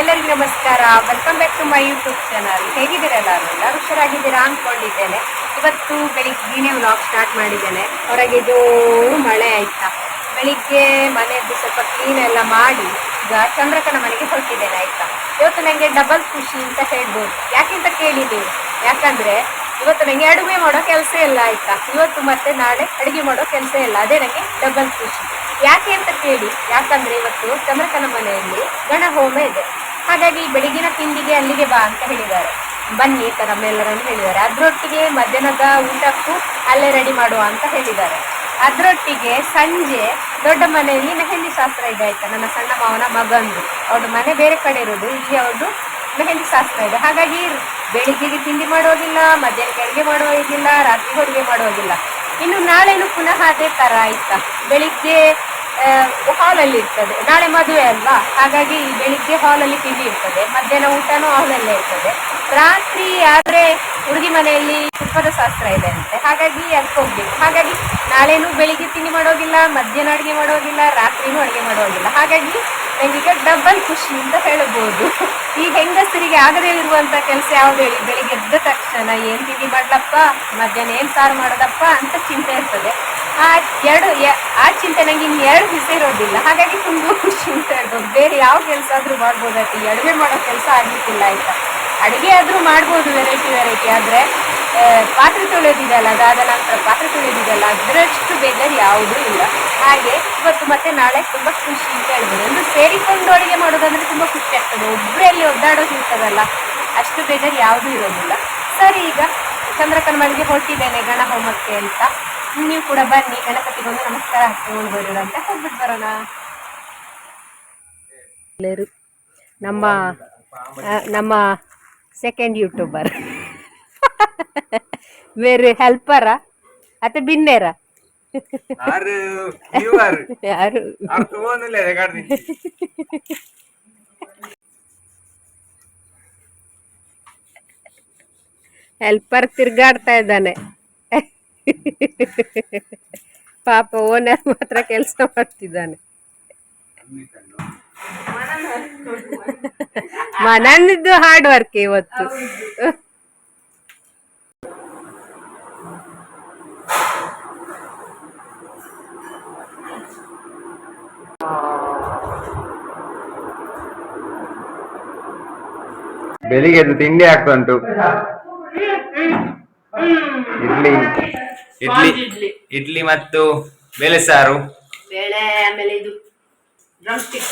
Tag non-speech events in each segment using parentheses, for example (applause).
ಎಲ್ಲರಿಗೂ ನಮಸ್ಕಾರ. Welcome back to my YouTube channel ಹೇಗಿದ್ದೀರಾ ನಾನು ಎಲ್ಲರೂ ಹುಷಾರಾಗಿದ್ದೀರಾ ಅಂದ್ಕೊಂಡಿದ್ದೇನೆ ಇವತ್ತು ಬೆಳಿಗ್ಗೆನೇ ವ್ಲಾಗ್ ಸ್ಟಾರ್ಟ್ ಮಾಡಿದ್ದೇನೆ. ಹೊರಗೆ ಜೋರು ಮಳೆ ಆಯ್ತಾ. ಬೆಳಿಗ್ಗೆ ಮನೆಯದ್ದು ಸ್ವಲ್ಪ ಕ್ಲೀನ್ ಎಲ್ಲ ಮಾಡಿ, ಈಗ ಚಂದ್ರಕನ ಮನೆಗೆ ಹೊರಟಿದ್ದೇನೆ, ಆಯ್ತಾ. ಇವತ್ತು ನನಗೆ ಡಬಲ್ ಖುಷಿ ಅಂತ ಹೇಳ್ಬೋದು. ಯಾಕೆಂತ ಕೇಳಿದ್ದೀವಿ ಯಾಕಂದ್ರೆ ಇವತ್ತು ನನಗೆ ಅಡುಗೆ ಮಾಡೋ ಕೆಲಸ ಇಲ್ಲ, ಆಯ್ತಾ. ಇವತ್ತು ಮತ್ತೆ ನಾಳೆ ಅಡುಗೆ ಮಾಡೋ ಕೆಲಸ ಇಲ್ಲ. ಅದೇ ನನಗೆ ಡಬಲ್ ಖುಷಿ. ಯಾಕೆ ಅಂತ ಕೇಳಿ, ಯಾಕಂದ್ರೆ ಇವತ್ತು ಚಂದ್ರಕನ ಮನೆಯಲ್ಲಿ ಗಣ ಹೋಮ ಇದೆ. ಹಾಗಾಗಿ ಬೆಳಗಿನ ತಿಂಡಿಗೆ ಅಲ್ಲಿಗೆ ಬಾ ಅಂತ ಹೇಳಿದ್ದಾರೆ. ಬನ್ನಿ ಅಂತ ನಮ್ಮೆಲ್ಲರನ್ನು ಹೇಳಿದ್ದಾರೆ. ಅದರೊಟ್ಟಿಗೆ ಮಧ್ಯಾಹ್ನದ ಊಟಕ್ಕೂ ಅಲ್ಲೇ ರೆಡಿ ಮಾಡುವ ಅಂತ ಹೇಳಿದ್ದಾರೆ. ಅದರೊಟ್ಟಿಗೆ ಸಂಜೆ ದೊಡ್ಡ ಮನೆಯಲ್ಲಿ ಮೆಹಂದಿ ಶಾಸ್ತ್ರ ಇದೆ ಆಯ್ತಾ? ನನ್ನ ಸಣ್ಣ ಮಾವನ ಮಗಂದು. ಅವ್ರದ್ದು ಮನೆ ಬೇರೆ ಕಡೆ ಇರೋದು. ಇಲ್ಲಿ ಅವ್ರದ್ದು ಮೆಹಂದಿ ಶಾಸ್ತ್ರ ಇದೆ. ಹಾಗಾಗಿ ಬೆಳಿಗ್ಗೆಗೆ ತಿಂಡಿ ಮಾಡೋದಿಲ್ಲ, ಮಧ್ಯಾಹ್ನಕ್ಕೆ ಅಡುಗೆ ಮಾಡೋದಿಲ್ಲ ರಾತ್ರಿ ಅಡುಗೆ ಮಾಡೋದಿಲ್ಲ ಇನ್ನು ನಾಳೆನು ಪುನಃ ಅದೇ ಥರ ಆಯ್ತಾ? ಬೆಳಿಗ್ಗೆ ಹಾಲಲ್ಲಿ ಇರ್ತದೆ. ನಾಳೆ ಮದುವೆ ಅಲ್ವಾ? ಹಾಗಾಗಿ ಬೆಳಿಗ್ಗೆ ಹಾಲಲ್ಲಿ ತಿಂಡಿ ಇರ್ತದೆ. ಮಧ್ಯಾಹ್ನ ಊಟನೂ ಹಾಲಲ್ಲೇ ಇರ್ತದೆ. ರಾತ್ರಿ ಆದ್ರೆ ಹುಡುಗಿ ಮನೆಯಲ್ಲಿ ತುಪ್ಪದ ಶಾಸ್ತ್ರ ಇದೆ ಅಂತೆ. ಹಾಗಾಗಿ ಅದಕ್ಕೆ ಹೋಗ್ಬೇಕು. ಹಾಗಾಗಿ ನಾಳೆನೂ ಬೆಳಿಗ್ಗೆ ತಿಂಡಿ ಮಾಡೋದಿಲ್ಲ, ಮಧ್ಯಾಹ್ನ ಅಡುಗೆ ಮಾಡೋದಿಲ್ಲ, ರಾತ್ರಿನೂ ಅಡುಗೆ ಮಾಡೋದಿಲ್ಲ. ಹಾಗಾಗಿ ನನಗೀಗ ಡಬಲ್ ಖುಷಿ ಅಂತ ಹೇಳಬಹುದು. ಈ ಹೆಂಗಸರಿಗೆ ಆಗದೇ ಇರುವಂತ ಕೆಲಸ ಯಾವ್ದು ಹೇಳಿ? ಬೆಳಿಗ್ಗೆ ಎದ್ದ ತಕ್ಷಣ ಏನ್ ತಿಂಡಿ ಮಾಡ್ಲಪ್ಪ? ಮಧ್ಯಾಹ್ನ ಏನ್ ಸಾರು ಮಾಡೋದಪ್ಪ? ಅಂತ ಚಿಂತೆ ಇರ್ತದೆ. ಆ ಎರಡು ಆ ಚಿಂತೆ ನಂಗೆ ಇನ್ನು ಎರಡು ದಿವಸ ಇರೋದಿಲ್ಲ. ಹಾಗಾಗಿ ತುಂಬ ಖುಷಿ ಅಂತ ಹೇಳ್ಬೋದು ಬೇರೆ ಯಾವ ಕೆಲಸ ಆದರೂ ಮಾಡ್ಬೋದಾಯ್ತು ಈ ಅಡುಗೆ ಮಾಡೋ ಕೆಲಸ ಆಗಲಿಕ್ಕಿಲ್ಲ ಆಯ್ತಾ ಅಡುಗೆ ಆದರೂ ಮಾಡ್ಬೋದು ವೆರೈಟಿ ವೆರೈಟಿ ಆದರೆ ಪಾತ್ರೆ ತೊಳೆಯೋದಿದೆಯಲ್ಲ ಅದಾದ ನಂತರ ಪಾತ್ರೆ ತೊಳೆಯೋದಿದೆಯಲ್ಲ ಅದರಷ್ಟು ಬೇಜಾರು ಯಾವುದೂ ಇಲ್ಲ. ಹಾಗೆ ಇವತ್ತು ಮತ್ತೆ ನಾಳೆ ತುಂಬ ಖುಷಿ ಅಂತ ಹೇಳ್ಬೋದು. ಒಂದು ಸೇರಿಕೊಂಡು ಅಡುಗೆ ಮಾಡೋದಂದ್ರೆ ತುಂಬ ಖುಷಿ ಆಗ್ತದೆ. ಒಬ್ಬರಲ್ಲಿ ಒದ್ದಾಡೋದು ಇರ್ತದಲ್ಲ ಅಷ್ಟು ಬೇಜಾರು ಯಾವುದೂ ಇರೋದಿಲ್ಲ. ಸರಿ ಈಗ ಚಂದ್ರಕನ ಮನೆಗೆ ಹೊರಟಿದ್ದೇನೆ ಗಣ ಹೋಮಕ್ಕೆ ಅಂತ. ನೀವು ಕೂಡ ಬನ್ನಿ ಗಣಪತಿಗೊಂದು ನಮಸ್ಕಾರ ಹಾಕ್ಕೊಂಡು ಬರೋಣ ಅಂತ ಹೋಗ್ಬಿಟ್ಟು ಬರೋಣ. ನಮ್ಮ ನಮ್ಮ ಸೆಕೆಂಡ್ ಯೂಟ್ಯೂಬರ್ ಬೇರೆ ಹೆಲ್ಪರ ಅಥವಾ ಬಿನ್ನೇರ? ಯಾರು? ಹೆಲ್ಪರ್ ತಿರ್ಗಾಡ್ತಾ ಇದ್ದಾನೆ. ಪಾಪ ಓನರ್ ಮಾತ್ರ ಕೆಲಸ ಮಾಡ್ತಿದ್ದಾನೆ. ಮನನಿದ್ದು ಹಾರ್ಡ್ ವರ್ಕ್ ಇವತ್ತು. ಬೆಳಿಗ್ಗೆ ಎದ್ದು ತಿಂಡಿ ಆಗ್ತಾ ಉಂಟು ಇಡ್ಲಿ. ಇಡ್ಲಿ. ಇಡ್ಲಿ. ಮತ್ತು ಬೇಳೆ ಸಾರು. ಬೇಳೆ ಆಮೇಲೆ ಇದು ಡ್ರಮ್ ಸ್ಟಿಕ್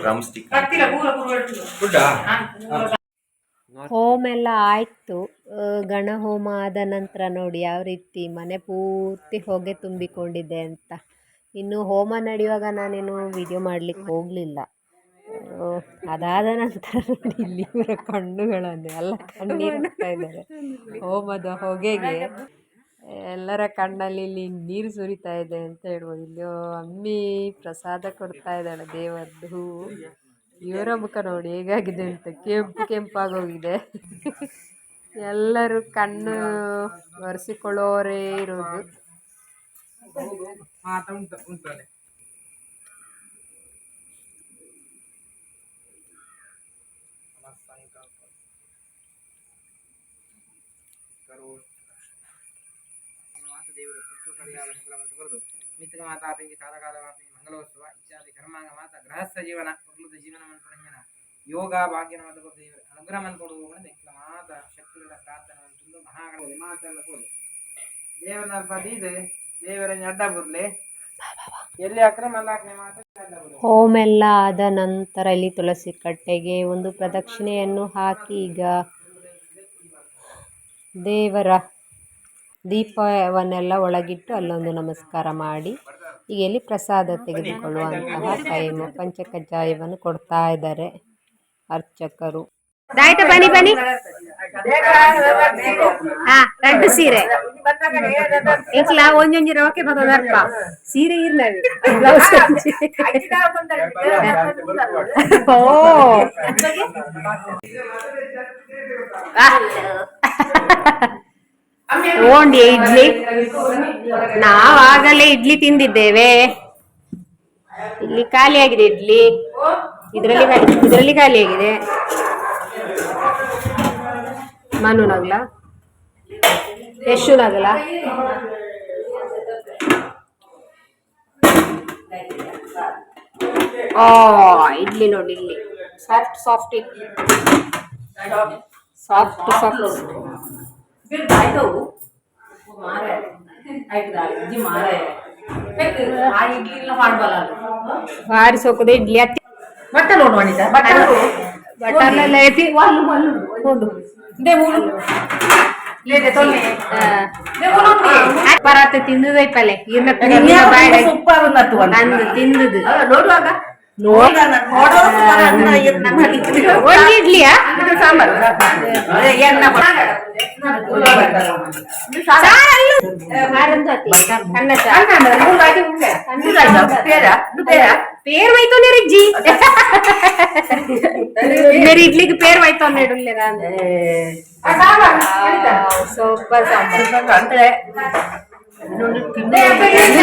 ಡ್ರಮ್ ಸ್ಟಿಕ್ ಹೋಮ ಎಲ್ಲ ಆಯ್ತು. ಆ, ಗಣ ಹೋಮ ಆದ ನಂತರ ನೋಡಿ ಯಾವ ರೀತಿ ಮನೆ ಪೂರ್ತಿ ಹೊಗೆ ತುಂಬಿಕೊಂಡಿದೆ ಅಂತ. ಇನ್ನು ಹೋಮ ನಡೆಯುವಾಗ ನಾನೇನು ವಿಡಿಯೋ ಮಾಡ್ಲಿಕ್ಕೆ ಹೋಗಲಿಲ್ಲ. ಅದಾದ ನಂತರ ನೋಡಿ ಇಲ್ಲಿ ಇವರ ಕಣ್ಣುಗಳನ್ನು ಎಲ್ಲ ಕಣ್ಣೀರು ಇದ್ದಾರೆ. ಹೋಮದ ಹೊಗೆಗೆ. ಎಲ್ಲರ ಕಣ್ಣಲ್ಲಿ ಇಲ್ಲಿ ನೀರು ಸುರಿತಾ ಇದೆ ಅಂತ ಹೇಳ್ಬೋದು. ಇಲ್ಲಿ ಅಮ್ಮಿ ಪ್ರಸಾದ ಕೊಡ್ತಾ ಇದ್ದಾಳೆ ದೇವರದ್ದು. ಇವರ ಮುಖ ನೋಡಿ ಹೇಗಾಗಿದೆ ಅಂತ ಕೆಂಪು ಕೆಂಪಾಗೋಗಿದೆ ಎಲ್ಲರೂ ಕಣ್ಣು ಒರೆಸಿಕೊಳ್ಳೋರೇ ಇರೋದು. ಕರಿಯಾದ ಮಂಗಳವಂತ ಬರೆದು ಮಿತ್ರ ಮಾತಾಪಿಗೆ ಕಾಲಕಾಲವಾಪಿ ಮಂಗಲೋತ್ಸವ ಇತ್ಯಾದಿ ಕರ್ಮಾಂಗ ಮಾತ ಗೃಹಸ್ಥ ಜೀವನ ಕುರ್ಲದ ಜೀವನವನ್ನು ಮಂತ್ರಣಂಜನ ಯೋಗ ಭಾಗ್ಯನ ಮಾತ ದೇವರು ಅನುಗ್ರಹ ಕೊಡುವ ಎಂಕ್ಲ ಮಾತ ಶಕ್ತಿಗಳ ಪ್ರಾರ್ಥನೆ ಮಹಾಗಣ ಮಾತೆಲ್ಲ ಕೊಡು ದೇವರ ಪದಿ ಇದೆ ದೇವರ ಅಡ್ಡ ಬುರ್ಲೆ ಎಲ್ಲಿ ಅಕ್ರಮ ಅಲ್ಲಾಕ್ನೆ ಮಾತ ಹೋಮ ಎಲ್ಲ ಆದ ನಂತರ ಇಲ್ಲಿ ತುಳಸಿ ಕಟ್ಟೆಗೆ ಒಂದು ಪ್ರದಕ್ಷಿಣೆಯನ್ನು ಹಾಕಿ ಈಗ ದೇವರ ದೀಪವನ್ನೆಲ್ಲ ಒಳಗಿಟ್ಟು ಅಲ್ಲೊಂದು ನಮಸ್ಕಾರ ಮಾಡಿ ಈಗ ಇಲ್ಲಿ ಪ್ರಸಾದ ತೆಗೆದುಕೊಳ್ಳುವಂತಹ ಟೈಮು ಪಂಚಕಜ್ಜಾಯವನ್ನು ಕೊಡ್ತಾ ಇದ್ದಾರೆ ಅರ್ಚಕರು. ಬನ್ನಿ ಬನ್ನಿ. ಹಾ ರೆಡ್ ಸೀರೆ. ಬರೋದರ್ಪ ಸೀರೆ ಓ. ಓಂಡಿ ಇಡ್ಲಿ. ನಾವು ಆಗಲೇ ಇಡ್ಲಿ ತಿಂದಿದ್ದೇವೆ. ಇಲ್ಲಿ ಖಾಲಿಯಾಗಿದೆ ಇಡ್ಲಿ. ಇದರಲ್ಲಿ ಇದರಲ್ಲಿ ಖಾಲಿ ಆಗಿದೆ. ಮನು ನಗಲ? ಯಶು ನಗಲ? ಆ, ಇಡ್ಲಿ ನೋಡಿ ಇಲ್ಲಿ. Soft soft idli. Soft soft. ಭಾರಿ ಸೊಕ್ಕದ ಇಡ್ಲಿ ಅತ್ತಿ ಬಟ್ಟಲು ನೋಡಿದ ಬಟ್ಟಲು ಬಟರ್ನೆಲ್ಲ ಐತಿ ಲೇದೆ ತೊನ್ನೆ ಪರಾತ ತಿಂದದೈಪಲೆ ಇರ್ನ ಬಾಯ್ ಸೂಪರ್ ಉನ್ನತ್ತು ಅಂದು ತಿಂದದು ನೋಡುವಾಗ ಒಂದು ಇಡ್ಲಿಯಾ ಸಾಂಬಾರು ಎಣ್ಣ ಸಾರಲ್ಲು ಮಾರಂದು ಅತಿ ಕನ್ನ పేరు వైతోనే రిజ్జి మీరు ఇడ్లీకి పేరు వైతో నేడులేరా సూపర్ సాంబార్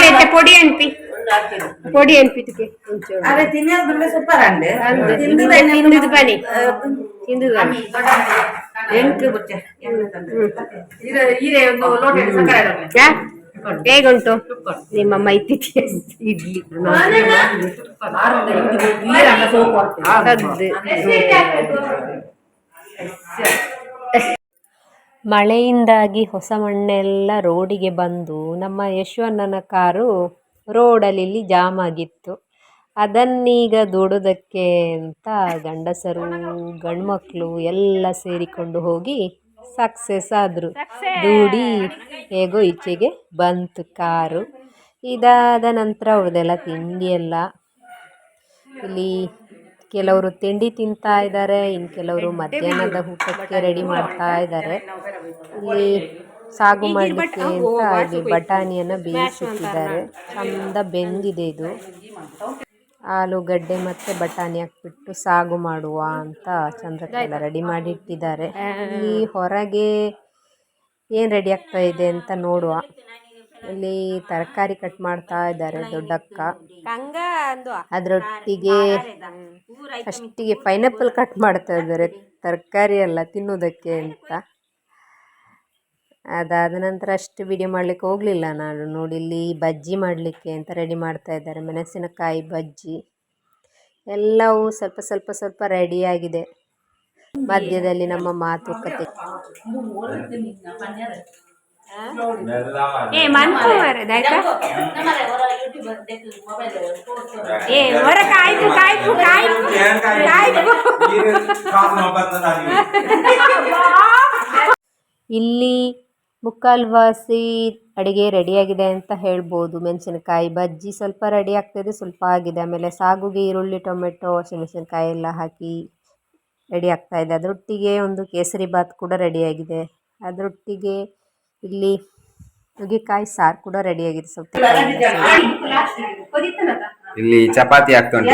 అయితే పొడి అనిపి పొడి అనిపితికి కొంచెం అదే తినేది సూపర్ అండి తిందుది పని ಹೇಗುಂಟು? ನಿಮ್ಮ ಮೈತಿ ಇಡ್ಲಿ. ಮಳೆಯಿಂದಾಗಿ ಹೊಸ ಮಣ್ಣೆಲ್ಲ ರೋಡಿಗೆ ಬಂದು ನಮ್ಮ ಯಶವಣ್ಣನ ಕಾರು ರೋಡಲ್ಲಿ ಜಾಮ್ ಆಗಿತ್ತು. ಅದನ್ನೀಗ ದೂಡೋದಕ್ಕೆ ಅಂತ ಗಂಡಸರು ಗಂಡ್ಮಕ್ಳು ಎಲ್ಲ ಸೇರಿಕೊಂಡು ಹೋಗಿ ಸಕ್ಸಸ್ ಆದರು. ದೂಡಿ ಹೇಗೋ ಈಚೆಗೆ ಬಂತು ಕಾರು. ಇದಾದ ನಂತರ ಅವ್ರದ್ದೆಲ್ಲ ತಿಂಡಿ ಎಲ್ಲ. ಇಲ್ಲಿ ಕೆಲವರು ತಿಂಡಿ ತಿಂತಾ ಇದ್ದಾರೆ ಇನ್ನು ಕೆಲವರು ಮಧ್ಯಾಹ್ನದ ಊಟಕ್ಕೆ ರೆಡಿ ಮಾಡ್ತಾ ಇದ್ದಾರೆ ಇಲ್ಲಿ ಸಾಗು ಮಾಡಲಿಕ್ಕೆ ಅಂತ ಇಲ್ಲಿ ಬಟಾಣಿಯನ್ನು ಬೇಯಿಸುತ್ತಿದ್ದಾರೆ. ಚಂದ ಬೆಂದಿದೆ ಇದು. ಆಲೂಗಡ್ಡೆ ಮತ್ತೆ ಬಟಾಣಿ ಹಾಕ್ಬಿಟ್ಟು ಸಾಗು ಮಾಡುವ ಅಂತ ಚಂದ್ರಕ್ಕೆಲ್ಲ ರೆಡಿ ಮಾಡಿ ಇಟ್ಟಿದ್ದಾರೆ ಇಲ್ಲಿ ಹೊರಗೆ ಏನು ರೆಡಿ ಆಗ್ತಾ ಇದೆ ಅಂತ ನೋಡುವ. ಇಲ್ಲಿ ತರಕಾರಿ ಕಟ್ ಮಾಡ್ತಾ ಇದ್ದಾರೆ ದೊಡ್ಡಕ್ಕ ಅದರೊಟ್ಟಿಗೆ ಫಸ್ಟಿಗೆ ಪೈನಾಪಲ್ ಕಟ್ ಮಾಡ್ತಾ ಇದ್ದಾರೆ. ತರಕಾರಿ ಎಲ್ಲ ತಿನ್ನೋದಕ್ಕೆ ಅಂತ. ಅದಾದ ನಂತರ ಅಷ್ಟು ವಿಡಿಯೋ ಮಾಡಲಿಕ್ಕೆ ಹೋಗಲಿಲ್ಲ ನಾನು. ನೋಡಿ ಇಲ್ಲಿ ಬಜ್ಜಿ ಮಾಡಲಿಕ್ಕೆ ಅಂತ ರೆಡಿ ಮಾಡ್ತಾ ಇದ್ದಾರೆ. ಮೆಣಸಿನಕಾಯಿ ಬಜ್ಜಿ ಎಲ್ಲವೂ ಸ್ವಲ್ಪ ಸ್ವಲ್ಪ ಸ್ವಲ್ಪ ರೆಡಿಯಾಗಿದೆ ಮಧ್ಯದಲ್ಲಿ ನಮ್ಮ ಮಾತುಕತೆ ಏ ಮನ್ಸು ಮಾರದಾಯ್ತಾ ಏ ಹೊರ ಕಾಯ್ತು ಕಾಯ್ತು ಕಾಯ್ತು ಕಾಯ್ತು (laughs) ಇಲ್ಲಿ ಮುಕ್ಕಾಲ್ವಾಸಿ ಅಡುಗೆ ರೆಡಿಯಾಗಿದೆ ಅಂತ ಹೇಳ್ಬೋದು. ಮೆಣಸಿನಕಾಯಿ ಬಜ್ಜಿ ಸ್ವಲ್ಪ ರೆಡಿ ಆಗ್ತಾಯಿದೆ ಸ್ವಲ್ಪ ಆಗಿದೆ. ಆಮೇಲೆ ಸಾಗುಗೆ, ಈರುಳ್ಳಿ, ಟೊಮೆಟೊ ಹಸಿಮೆಣಸಿನ್ಕಾಯಿ ಎಲ್ಲ ಹಾಕಿ ರೆಡಿ ಆಗ್ತಾಯಿದೆ ಅದರೊಟ್ಟಿಗೆ ಒಂದು ಕೇಸರಿ ಬಾತ್ ಕೂಡ ರೆಡಿಯಾಗಿದೆ ಅದರೊಟ್ಟಿಗೆ ಇಲ್ಲಿ ನುಗ್ಗೆಕಾಯಿ ಸಾರು ಕೂಡ ರೆಡಿಯಾಗಿದೆ ಸ್ವಲ್ಪ ಇಲ್ಲಿ ಚಪಾತಿ ಆಗ್ತಾ ಉಂಟು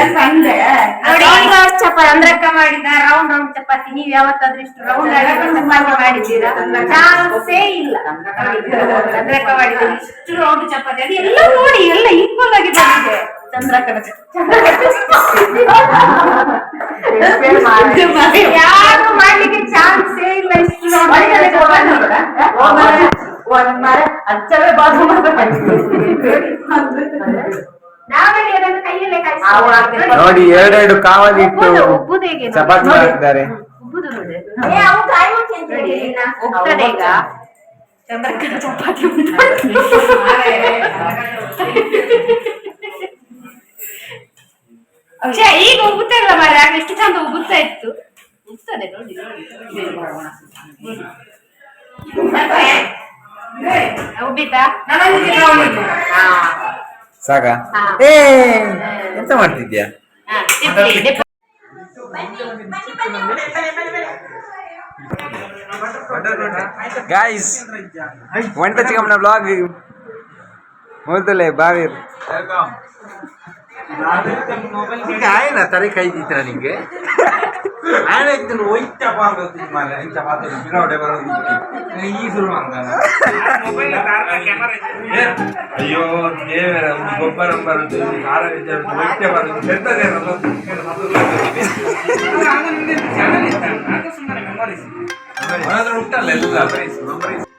ಚಪಾತಿ. ಅಂದ್ರಕ್ಕ ಮಾಡಿದ ರೌಂಡ್ ರೌಂಡ್ ಚಪಾತಿ. ನೀವ್ ಯಾವತ್ತಾದ್ರೂ ಇಷ್ಟು ರೌಂಡ್ ಆಗಿ ಚಪಾತಿ ಮಾಡಿದ್ದೀರಾ? ಚಾನ್ಸೇ ಇಲ್ಲ. ಅಂದ್ರಕ್ಕ ಮಾಡಿದ ಇಷ್ಟು ರೌಂಡ್ ಚಪಾತಿ. ಅದು ಎಲ್ಲ ನೋಡಿ ಎಲ್ಲ ಈಕ್ವಲ್ ಆಗಿ ಬಂದಿದೆ ಯಾರು ಮಾಡ್ಲಿಕ್ಕೆ ಚಾನ್ಸೇ ಇಲ್ಲ ಇಷ್ಟು ಅಚ್ಚವೇ ಮರ ಕೈಯಲ್ಲೇ ನೋಡಿ. ಎರಡೆರಡು ಕಾವಲಿ ಇಟ್ಟು ಉಬ್ಬುದು ಹೇಗೆ ನೋಡಿ? ಚಪಾತಿ ಚಂದ್ರಕ್ಕನ ಚಪಾತಿ ಈಗ ಉಬ್ಬುತ್ತಾ ಇಲ್ಲ ಮಾರ್ರೆ? ಆಗ ಎಷ್ಟು ಚಂದ ಉಬ್ಬುತ್ತಾ ಇತ್ತು. ಉಬ್ತದೆ ನೋಡಿ. ಉಬ್ಬಿತಾ ಸಾಕ? ಏ ಎಂತ ಮಾಡ್ತಿದ್ಯಾ? ಗಾಯ್ಸ್ ಒಂಟ ಚಿಕ್ಕಮ್ಮನ ಬ್ಲಾಗ್ ಮೊದಲೇ ಬಾವಿರ್ ಆಯ್ನ ತಲೆ ನಿಂಗೆ? ನಾನು ಹೇಳ್ತೀನಿ ಒಯ್ತ ಮಾಡೋದು ಬರೋದು ಈ ಅಯ್ಯೋ ಒಂದು ಗೊಬ್ಬರ ಬರುತ್ತೆ ಉಂಟಲ್ಲ ಎಲ್ಲ ಪ್ರೈಸ್ ಮೆಮೊರೀಸ್